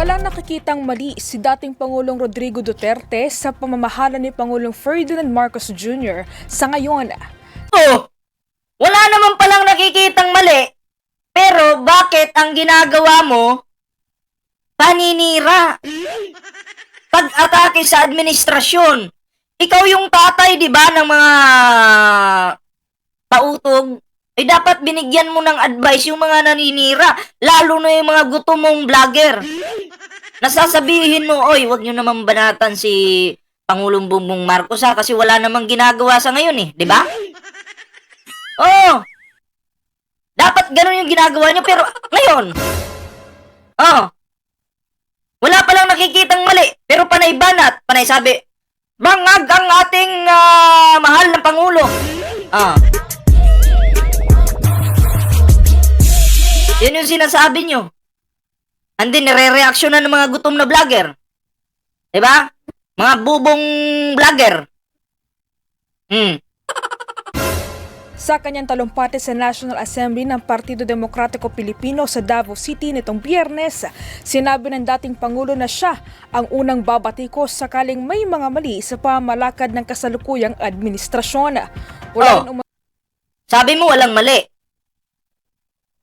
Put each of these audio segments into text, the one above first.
Walang nakikitang mali si dating Pangulong Rodrigo Duterte sa pamamahala ni Pangulong Ferdinand Marcos Jr. sa ngayon. Oh, wala naman palang nakikitang mali. Pero bakit ang ginagawa mo, paninira? Pag-atake sa administrasyon. Ikaw yung tatay, di ba, ng mga pautog. Eh, dapat binigyan mo ng advice yung mga naninira. Lalo na yung mga gutom mong vlogger. Nasasabihin mo, oy, wag nyo naman banatan si Pangulong Bongbong Marcos ha, kasi wala namang ginagawa sa ngayon eh, di ba? Oo. Dapat ganun yung ginagawa nyo, pero ngayon, oh, wala palang nakikitang mali, pero panay banat, panay sabi, bangag ang ating ah, mahal na Pangulo. Ah. Yun yung sinasabi nyo. And then, nire-reaction na ng mga gutom na vlogger. Diba? Mga bubong vlogger. Hmm. Sa kanyang talumpati sa National Assembly ng Partido Demokratiko Pilipino sa Davao City nitong biyernes, sinabi ng dating Pangulo na siya ang unang babatikos sakaling may mga mali sa pamalakad ng kasalukuyang administrasyon. Wala Oh. Sabi mo walang mali.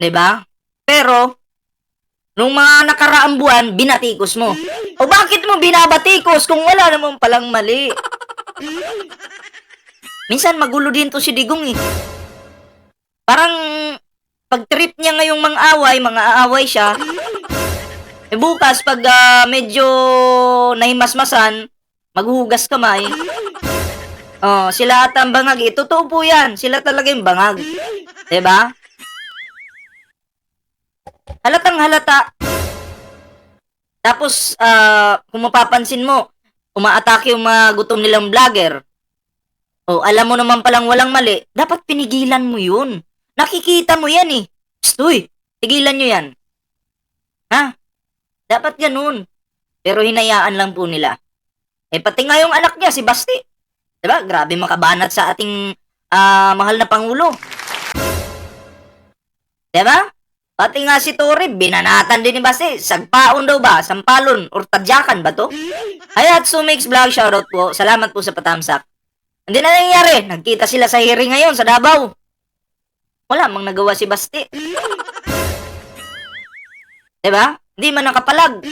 'Di ba? Pero nung mga nakaraang buwan, binatikos mo. O bakit mo binabatikos kung wala naman palang mali? Minsan magulo din to si Digong eh. Parang pag trip niya ngayong mga away, mga aaway siya. Eh bukas pag ah, medyo nahimasmasan, maghuhugas kamay. Oh, sila at ang bangag. Eh, totoo po yan. Sila talaga yung bangag. 'Di ba? Halatang halata. Tapos, ah, kung mapapansin mo, umaatake yung mga gutom nilang vlogger. O, alam mo naman palang walang mali, dapat pinigilan mo yun. Nakikita mo yan eh. Stoy, tigilan nyo yan. Ha? Dapat ganun. Pero hinayaan lang po nila. Eh, pati nga yung anak niya, si Basti. Diba? Grabe makabanat sa ating ah, mahal na Pangulo. Diba? Pati nga si Tori, binanatan din ni Basti. Sagpaon daw ba? Sampalon? Or tadyakan ba to? Hayatsu Makes Vlog, shoutout po. Salamat po sa patamsak. Hindi na nangyayari. Nagkita sila sa hearing ngayon sa Davao. Wala mang nagawa si Basti. Diba? Hindi man nakapalag.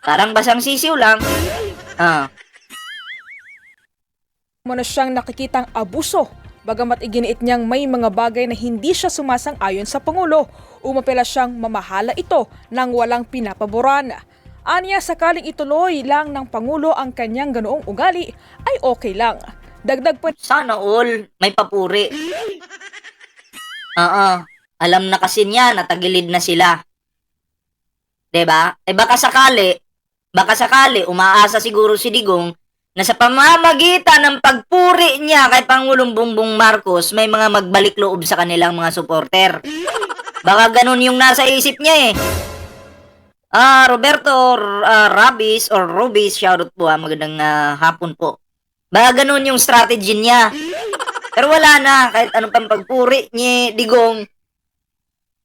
Parang basang sisiw lang. Ah. mo na siyang nakikitang abuso. Bagamat iginiit niyang may mga bagay na hindi siya sumasang-ayon sa Pangulo, umapela siyang mamahala ito nang walang pinapaboran. Anya sakaling ituloy lang ng Pangulo ang kanyang ganoong ugali ay okay lang. Dagdag pa Sana all may papuri. Oo. Alam na kasi niya na tagilid na sila. ba? Eh baka sakali, baka sakali umaasa siguro si Digong na sa pamamagitan ng pagpuri niya kay Pangulong Bongbong Marcos, may mga magbalik loob sa kanilang mga supporter. Baka ganun yung nasa isip niya eh. Ah, Roberto or ah, Rabis or Rubis, shoutout po ah, magandang ah, hapon po. Baka ganun yung strategy niya. Pero wala na, kahit anong pang pagpuri ni Digong,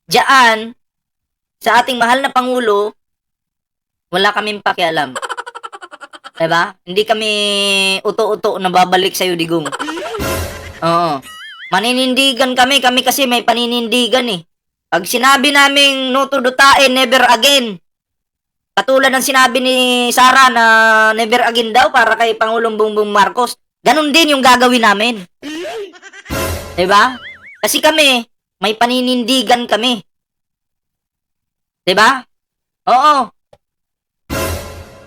diyan, sa ating mahal na Pangulo, wala kaming pakialam. Diba? Hindi kami uto-uto na babalik sa'yo, Digong. Oo. Maninindigan kami, kami kasi may paninindigan eh. Pag sinabi naming no to dutain, never again. Katulad ng sinabi ni Sara na never again daw para kay Pangulong Bongbong Marcos. Ganon din yung gagawin namin. ba? Kasi kami, may paninindigan kami. ba? Oo.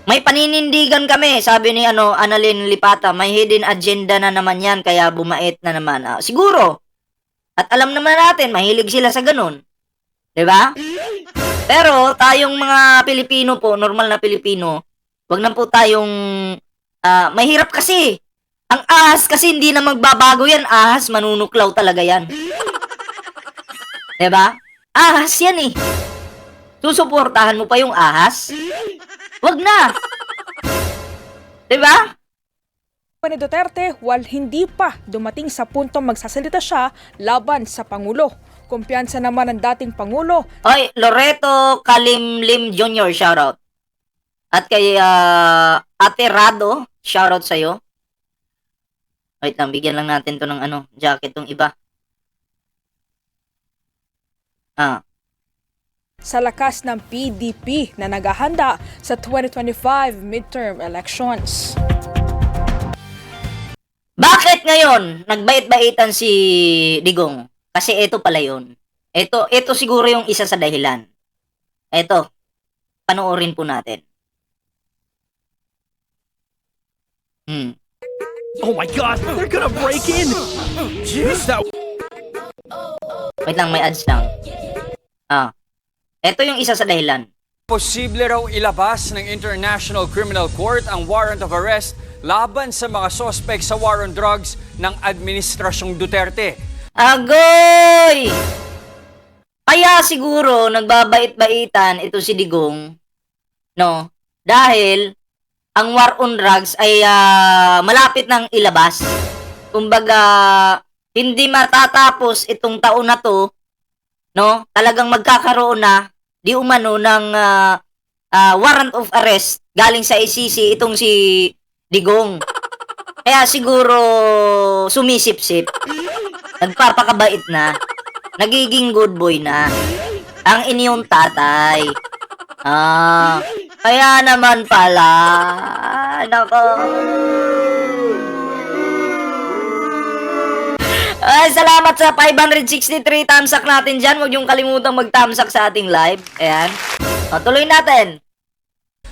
May paninindigan kami, sabi ni ano, Annalyn Lipata, may hidden agenda na naman yan, kaya bumait na naman. Ah, siguro. At alam naman natin, mahilig sila sa ganun. ba? Pero tayong mga Pilipino po, normal na Pilipino, wag na po tayong ah, mahirap kasi. Ang ahas kasi hindi na magbabago yan. Ahas, manunuklaw talaga yan. ba? Ahas yan eh. Susuportahan mo pa yung ahas? Wag na. 'Di ba? pa ni Duterte while hindi pa dumating sa puntong magsasalita siya laban sa Pangulo. Kumpiyansa naman ng dating Pangulo Oy, Loreto Kalimlim Jr., shoutout. At kay ah, Ate Rado, shoutout sa'yo. Wait lang, bigyan lang natin to ng ano, jacket tong iba. Ah, sa lakas ng PDP na naghahanda sa 2025 midterm elections. Bakit ngayon nagbait-baitan si Digong? Kasi ito pala yun. Ito, ito siguro yung isa sa dahilan. Ito, panoorin po natin. Hmm. Oh my god, they're gonna break in! Jeez, that Wait lang, may ads lang. Ah. Ito yung isa sa dahilan. Posible raw ilabas ng International Criminal Court ang warrant of arrest laban sa mga sospek sa war on drugs ng Administrasyong Duterte. Agoy! Kaya siguro nagbabait-baitan ito si Digong, no? Dahil ang war on drugs ay ah, malapit nang ilabas. Kumbaga, hindi matatapos itong taon na to, no? Talagang magkakaroon na di umano ng ah, ah, warrant of arrest galing sa ICC itong si Digong. Kaya siguro sumisip-sip nagpapakabait na, nagiging good boy na, ang inyong tatay. Ah, kaya naman pala, nako. Ay, salamat sa 563 tamsak natin dyan. Huwag niyong kalimutang mag-tamsak sa ating live. Ayan. O, tuloy natin.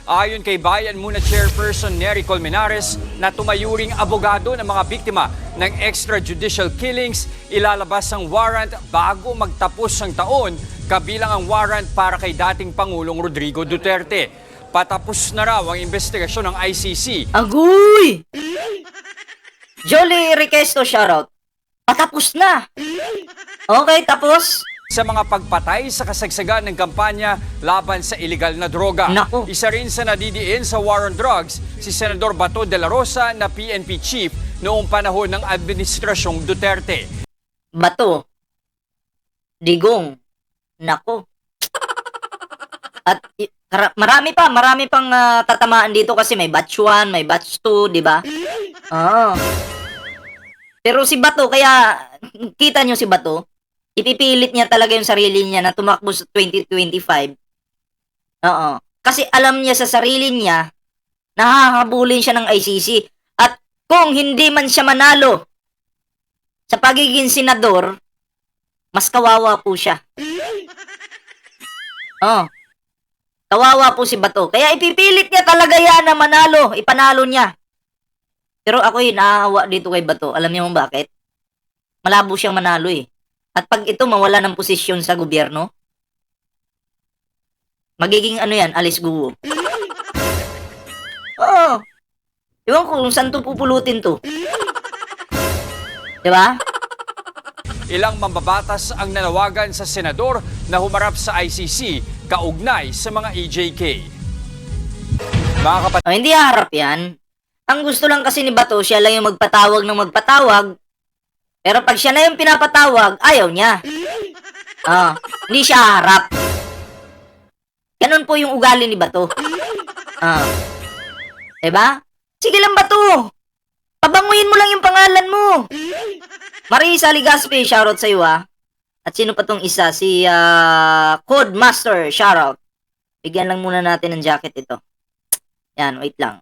Ayon kay Bayan Muna Chairperson Nery Colmenares na tumayuring abogado ng mga biktima ng extrajudicial killings, ilalabas ang warrant bago magtapos ang taon kabilang ang warrant para kay dating Pangulong Rodrigo Duterte. Patapos na raw ang investigasyon ng ICC Agoy! Jolly Requesto shoutout. Patapos na. Okay, tapos? sa mga pagpatay sa kasagsagan ng kampanya laban sa iligal na droga. Nako. Isa rin sa nadidiin sa war on drugs, si Senador Bato de la Rosa na PNP chief noong panahon ng Administrasyong Duterte. Bato. Digong. Nako. At i- kara- marami pa, marami pang ah, tatamaan dito kasi may batch 1, may batch 2, di ba? Oo. Pero si Bato, kaya kita nyo si Bato, ipipilit niya talaga yung sarili niya na tumakbo sa 2025. Oo. Kasi alam niya sa sarili niya, nahahabulin siya ng ICC. At kung hindi man siya manalo sa pagiging senador, mas kawawa po siya. Oh. Kawawa po si Bato. Kaya ipipilit niya talaga yan na manalo. Ipanalo niya. Pero ako eh, naahawa dito kay Bato. Alam niyo kung bakit? Malabo siyang manalo eh. At pag ito mawala ng posisyon sa gobyerno, magiging ano yan, alis guwo. Oo. Ewan ko kung saan to pupulutin to. Diba? Ilang mambabatas ang nanawagan sa senador na humarap sa ICC kaugnay sa mga EJK. Mga kapatid, Oh, hindi harap yan. Ang gusto lang kasi ni Bato, siya lang yung magpatawag ng magpatawag. Pero pag siya na yung pinapatawag, ayaw niya. Ah, hindi siya harap. Ganun po yung ugali ni Bato. Ah. Diba? Sige lang, Bato. Pabanguhin mo lang yung pangalan mo. Marisa Ligaspi, shoutout sa iyo ah. At sino pa tong isa? Si ah, Codemaster, shoutout. Bigyan lang muna natin ng jacket ito. Yan, wait lang.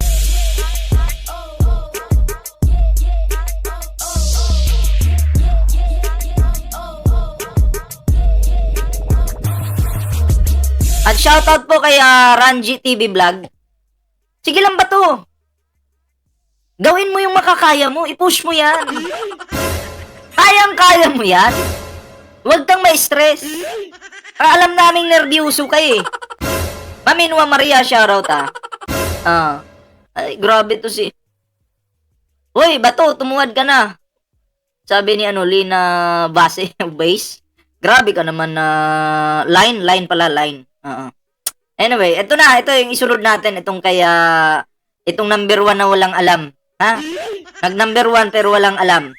At shoutout po kay ah, Ranji TV Vlog. Sige lang ba to? Gawin mo yung makakaya mo. I-push mo yan. Kayang-kaya mo yan. Huwag kang ma-stress. Ah, alam naming nervyoso ka eh. Maminwa Maria, shoutout ah. Ah. Ay, grabe to si... Hoy, bato, tumuwad ka na. Sabi ni ano, Lina Base, base. Grabe ka naman na line, line pala, line. Oo. Anyway, ito na, ito yung isunod natin, itong kaya, itong number one na walang alam. Ha? Nag number one pero walang alam.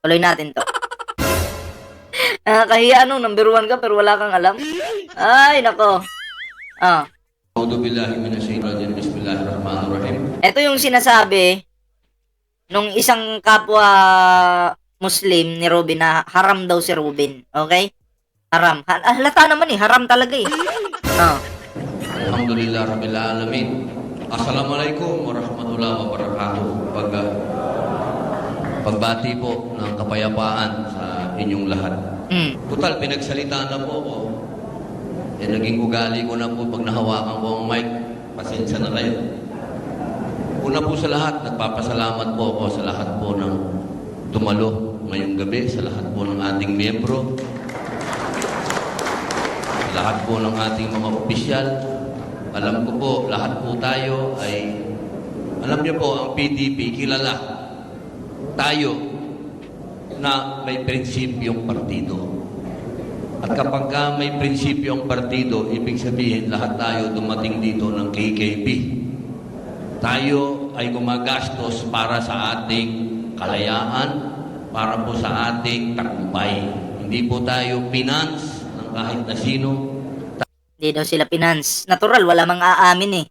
Tuloy natin to. Nakakahiya ano, number one ka pero wala kang alam. Ay, nako. Ah, A'udhu billahi minasyaitonir rajim. Bismillahirrahmanirrahim. ito yung sinasabi nung isang kapwa Muslim ni Robin na haram daw si Robin. Okay? Haram. Ha- halata naman eh. Haram talaga eh. Ah. Alhamdulillah Rabbil Alamin. Assalamualaikum warahmatullahi wabarakatuh. Pag, ah, pagbati po ng kapayapaan sa inyong lahat. Mm. Total, pinagsalitaan na po ako. Eh, naging ugali ko na po pag nahawakan ko ang mic. Pasensya na kayo. Una po sa lahat, nagpapasalamat po ako sa lahat po ng dumalo ngayong gabi, sa lahat po ng ating miyembro, lahat po ng ating mga opisyal. Alam ko po, lahat po tayo ay, alam niyo po, ang PDP, kilala tayo na may prinsipyong partido. At kapag ka may prinsipyong partido, ibig sabihin lahat tayo dumating dito ng KKP. Tayo ay gumagastos para sa ating kalayaan, para po sa ating tagumpay. Hindi po tayo finance ng kahit na sino. Hindi daw sila finance. Natural, wala mang aamin eh.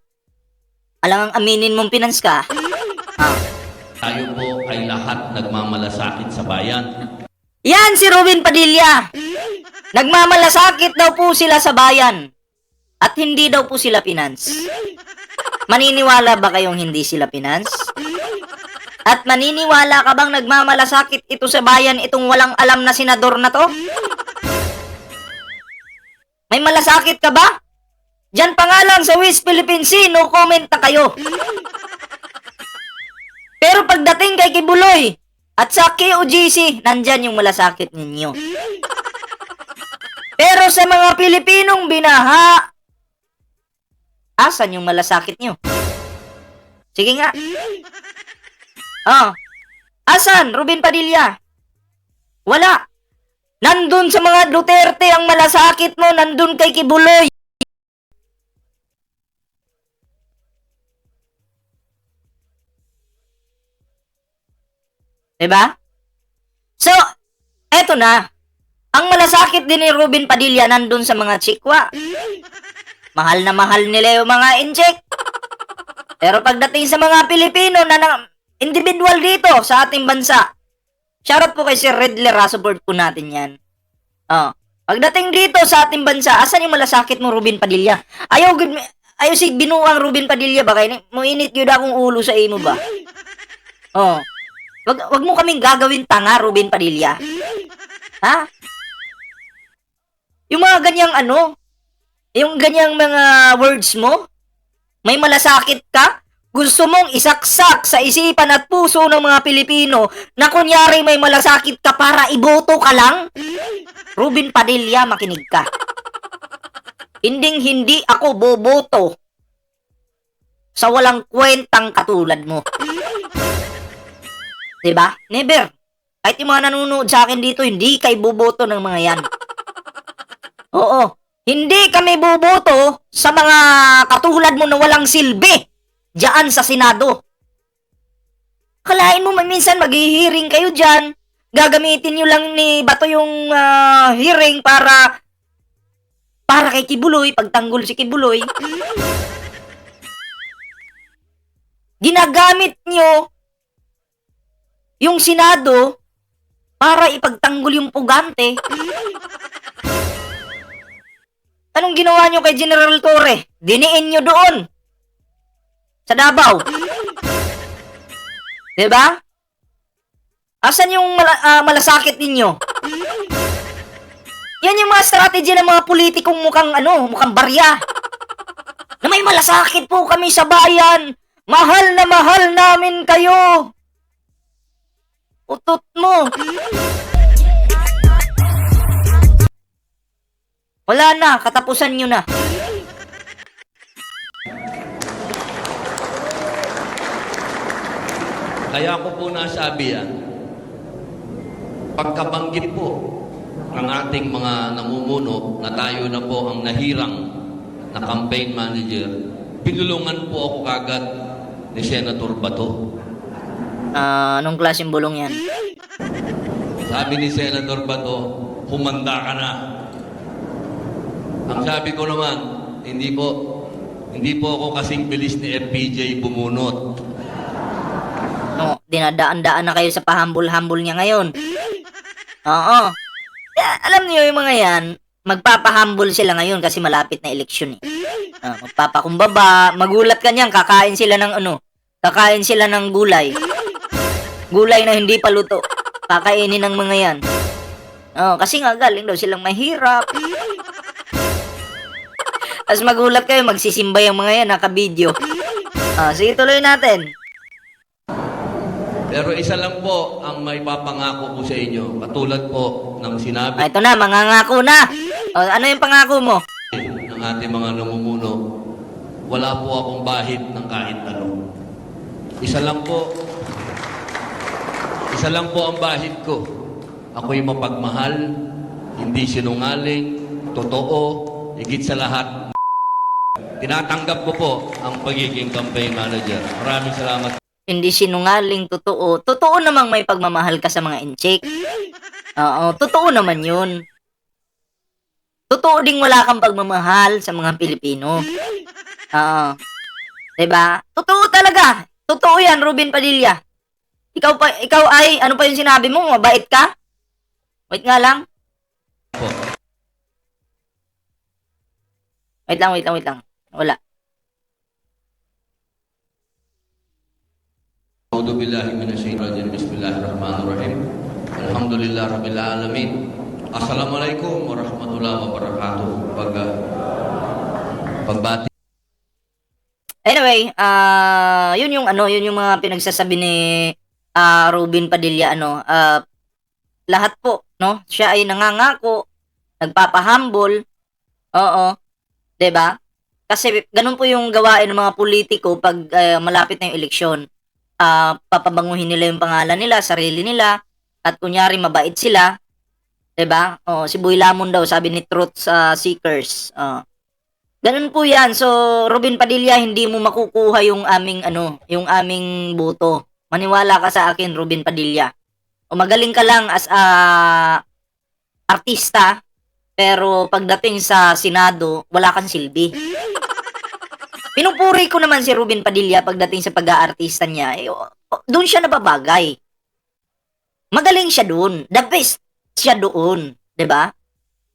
Alam ang aminin mong finance ka. Ah. Tayo po ay lahat nagmamalasakit sa bayan. Yan si Robin Padilla. Nagmamalasakit daw po sila sa bayan. At hindi daw po sila finance. Maniniwala ba kayong hindi sila finance? At maniniwala ka bang nagmamalasakit ito sa bayan itong walang alam na senador na to? May malasakit ka ba? Diyan pa nga lang sa West Philippine no comment na kayo. Pero pagdating kay Kibuloy at sa KOGC, nandyan yung malasakit ninyo. Pero sa mga Pilipinong binaha, asan yung malasakit nyo? Sige nga. Oh. Asan, Ruben Padilla? Wala. Nandun sa mga Duterte ang malasakit mo, nandun kay Kibuloy. Diba? So, eto na. Ang malasakit din ni Ruben Padilla nandun sa mga chikwa. Mahal na mahal nila yung mga incheck. Pero pagdating sa mga Pilipino na, na individual dito sa ating bansa, shoutout po kay Sir Redler ha, support po natin yan. Oh. Pagdating dito sa ating bansa, asan yung malasakit mo, Ruben Padilla? Ayaw, gud ayaw sig binuang Ruben Padilla ba? Kaya mo init yun akong ulo sa imo ba? Oh. Wag, wag mo kaming gagawin tanga, Ruben Padilla. Ha? Yung mga ganyang ano, yung ganyang mga words mo, may malasakit ka, gusto mong isaksak sa isipan at puso ng mga Pilipino na kunyari may malasakit ka para iboto ka lang? Ruben Padilla, makinig ka. Hinding hindi ako boboto sa walang kwentang katulad mo. 'Di ba? Never. Kahit yung mga nanonood sa akin dito, hindi kay boboto ng mga yan. Oo. Hindi kami boboto sa mga katulad mo na walang silbi diyan sa Senado. Kalain mo minsan maghihiring kayo diyan. Gagamitin nyo lang ni Bato yung ah, hearing para para kay Kibuloy, pagtanggol si Kibuloy. Ginagamit nyo yung Senado para ipagtanggol yung pugante. Anong ginawa nyo kay General Torre? Diniin nyo doon. Sa Davao. Diba? Asan yung mala- ah, malasakit ninyo? Yan yung mga strategy ng mga politikong mukhang ano, mukhang barya. Na may malasakit po kami sa bayan. Mahal na mahal namin kayo. Utot mo. Wala na, katapusan nyo na. Kaya ko po nasabi yan, pagkabanggit po ng ating mga namumuno na tayo na po ang nahirang na campaign manager, pinulungan po ako kagad ni Senator Bato. Ah, anong klaseng bulong yan? Sabi ni Senator Bato, humanda ka na. Ang sabi ko naman, hindi po, hindi po ako kasing bilis ni FPJ bumunot. Dinadaan-daan na kayo sa pahambol-hambol niya ngayon. Oo. Kaya, alam niyo yung mga yan, magpapahambol sila ngayon kasi malapit na eleksyon eh. Ah, magpapakumbaba, magulat ka niyan, kakain sila ng ano, kakain sila ng gulay. Gulay na hindi pa luto. Kakainin ng mga yan. Oh, kasi nga galing daw silang mahirap. Tapos magulat kayo, magsisimba yung mga yan, naka-video. Ah, sige, tuloy natin. Pero isa lang po ang may papangako ko sa inyo. Katulad po ng sinabi Ah, ito na, mangangako na. O, ano yung pangako mo? ng ating mga namumuno, wala po akong bahid ng kahit ano. Isa lang po, isa lang po ang bahid ko. Ako'y mapagmahal, hindi sinungaling, totoo, higit sa lahat. Tinatanggap ko po ang pagiging campaign manager. Maraming salamat Hindi sinungaling, totoo. Totoo namang may pagmamahal ka sa mga incheck. Oo, totoo naman yun. Totoo ding wala kang pagmamahal sa mga Pilipino. Oo. 'Di ba? Totoo talaga. Totoo 'yan, Ruben Padilla. Ikaw pa ikaw ay ano pa yung sinabi mo? Mabait ka? Wait nga lang. Wait lang, wait lang, wait lang. Wala. A'udhu billahi minasyaitonir rajim. Bismillahirrahmanirrahim. Alhamdulillah rabbil alamin. Assalamualaikum warahmatullahi wabarakatuh. Pag uh, pagbati Anyway, ah yun yung ano, yun yung mga pinagsasabi ni ah Ruben Padilla ano, ah lahat po, no? Siya ay nangangako, nagpapahambol. Oo. 'Di ba? Kasi ganun po yung gawain ng mga politiko pag ah, malapit na yung eleksyon. Ah, papabanguhin nila yung pangalan nila, sarili nila, at kunyari mabait sila. 'Di ba? Oh, si Boy Lamon daw sabi ni Truth sa Seekers. Oh. Ganun po 'yan. So, Robin Padilla, hindi mo makukuha yung aming ano, yung aming boto. Maniwala ka sa akin, Robin Padilla. O magaling ka lang as a artista, pero pagdating sa Senado, wala kang silbi. Pinupuri ko naman si Ruben Padilla pagdating sa pag-aartista niya. Eh, doon siya nababagay. Magaling siya doon. The best siya doon. ba?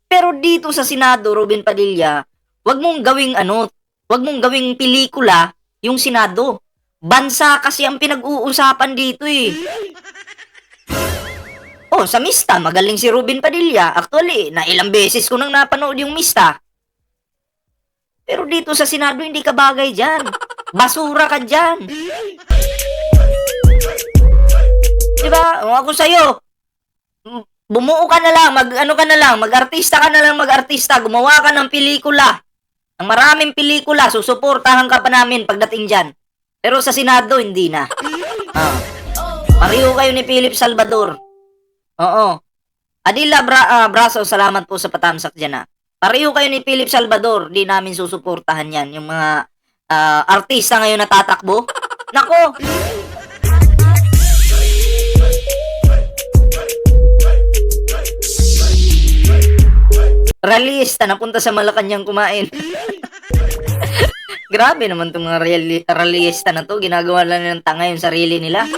Pero dito sa Senado, Ruben Padilla, wag mong gawing ano, wag mong gawing pelikula yung Senado. Bansa kasi ang pinag-uusapan dito eh. Oh, sa Mista, magaling si Ruben Padilla. Actually, na ilang beses ko nang napanood yung Mista. Pero dito sa Senado, hindi ka bagay dyan. Basura ka dyan. Diba? O ako sa'yo, bumuo ka na lang, mag ano ka na lang, mag-artista ka na lang, mag-artista, gumawa ka ng pelikula. Ang maraming pelikula, susuportahan ka pa namin pagdating dyan. Pero sa Senado, hindi na. Ah. Pareho kayo ni Philip Salvador. Oo. Adila Bra ah, Braso, salamat po sa patamsak dyan ah. Pareho kayo ni Philip Salvador, di namin susuportahan yan. Yung mga ah, artista ngayon na tatakbo. Nako, Realista, napunta sa Malacanang kumain. Grabe naman itong mga reali- realista na to. Ginagawa lang ng tanga yung sarili nila.